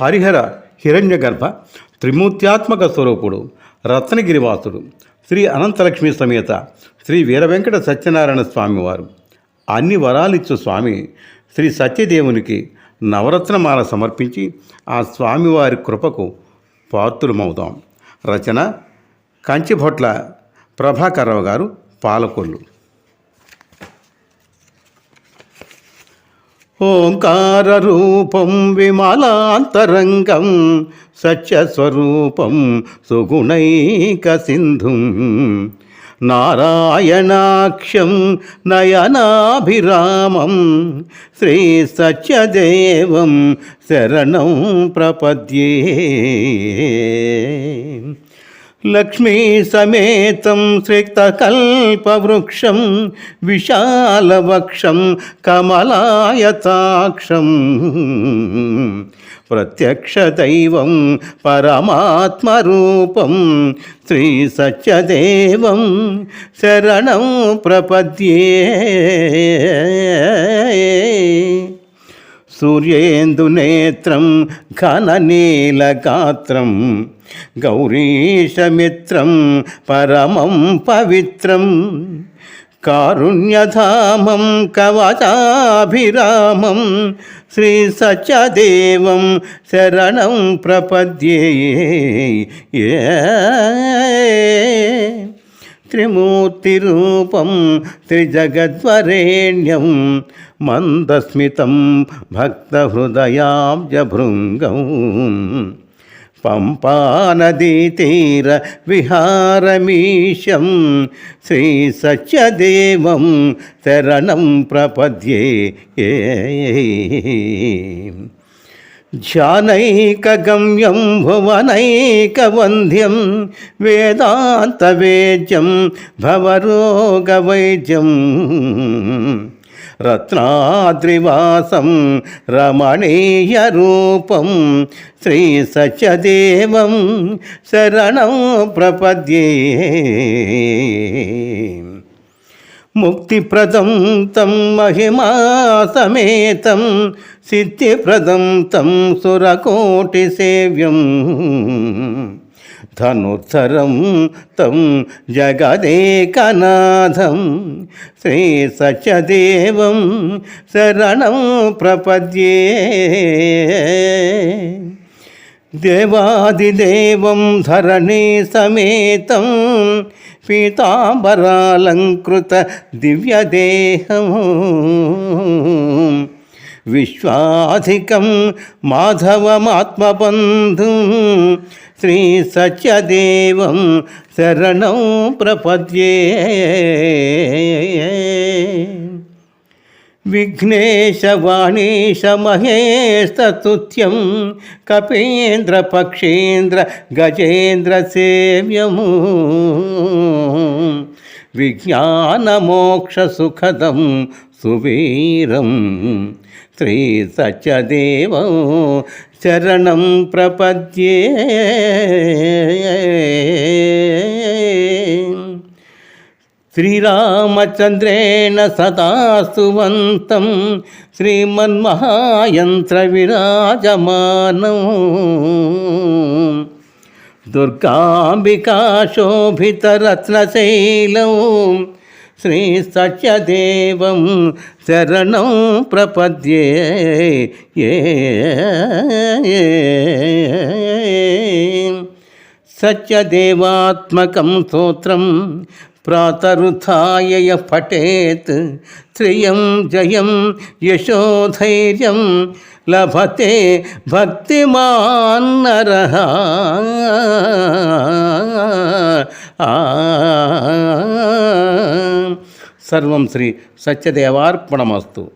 హరిహర హిరణ్యగర్భ త్రిమూర్త్యాత్మక స్వరూపుడు రత్నగిరివాసుడు శ్రీ అనంతలక్ష్మి సమేత శ్రీ వీరవెంకట సత్యనారాయణ స్వామివారు. అన్ని వరాలిచ్చు స్వామి శ్రీ సత్యదేవునికి నవరత్నమాల సమర్పించి ఆ స్వామివారి కృపకు పాత్రులమవుదాం. రచన కంచిభొట్ల ప్రభాకర్రావు గారు పాలకొల్లు. ఓంకార రూపం విమలాంతరంగం సత్యస్వరూపం సుగుణైక సింధుం నారాయణాక్షం నయనాభిరామం శ్రీ సత్యదేవం శరణం ప్రపద్యే. లక్ష్మీ సమేతం శ్రిక్తకల్పవృక్షం విశాలవక్షం కమలాయతాక్షం. ప్రత్యక్షదైవం పరమాత్మరూపం శ్రీ సత్యదేవం శరణం ప్రపద్యే. సూర్యేందునేత్రం ఘననీలగాత్రం గౌరీశమిత్రం పరమం పవిత్రం కారుణ్యధామం కవచాభిరామం శ్రీ సత్యదేవం శరణం ప్రపద్యే. త్రిమూర్తిరూపం త్రిజగద్వరేణ్యం మందస్మితం భక్తహృదయాబ్జభృంగం. పంపానదీతీర విహారమీశం శ్రీ సత్యదేవం శరణం ప్రపద్యే. ధ్యానైకగమ్యం భువనైకవంద్యం వేదాంతవేద్యం భవరోగవైద్యం రత్నాద్రివాసం రమణీయ రూపం శ్రీ సత్యదేవం శరణం ప్రపద్యే ముక్తిప్రదం తం మహిమాసమేతం సిద్ధిప్రదం తం సురకోటి సేవ్యం ధనుర్ధరం తం జగదేకనాథం శ్రీ సచదేవం శరణం ప్రపద్యే. దేవాదిదేవం ధరణి సమేతం పీతాంబరాలంకృత దివ్యదేహం విశ్వాధికం మాధవమాత్మబంధుం శ్రీ సత్యదేవం శరణం ప్రపద్యే విఘ్నేశవాణీశ మహేస్తతుత్యం కపీంద్ర పక్షీంద్ర గజేంద్ర సేవ్యము విజ్ఞానమోక్ష సుఖదం శ్రీరామచంద్రేణ సదా సువంతం శ్రీమన్మహాయంత్ర విరాజమానం దుర్గాంబికా శోభితరత్నశైలం శ్రీ సత్యదేవం శరణం ప్రపద్యే. సత్యదేవాత్మకం స్తోత్రం ప్రాతరుథాయ పఠేత్ శ్రియం జయం యశోధైర్యం లభతే భక్తిమాన్నర. సర్వం శ్రీ సత్యదేవార్పణమస్తు.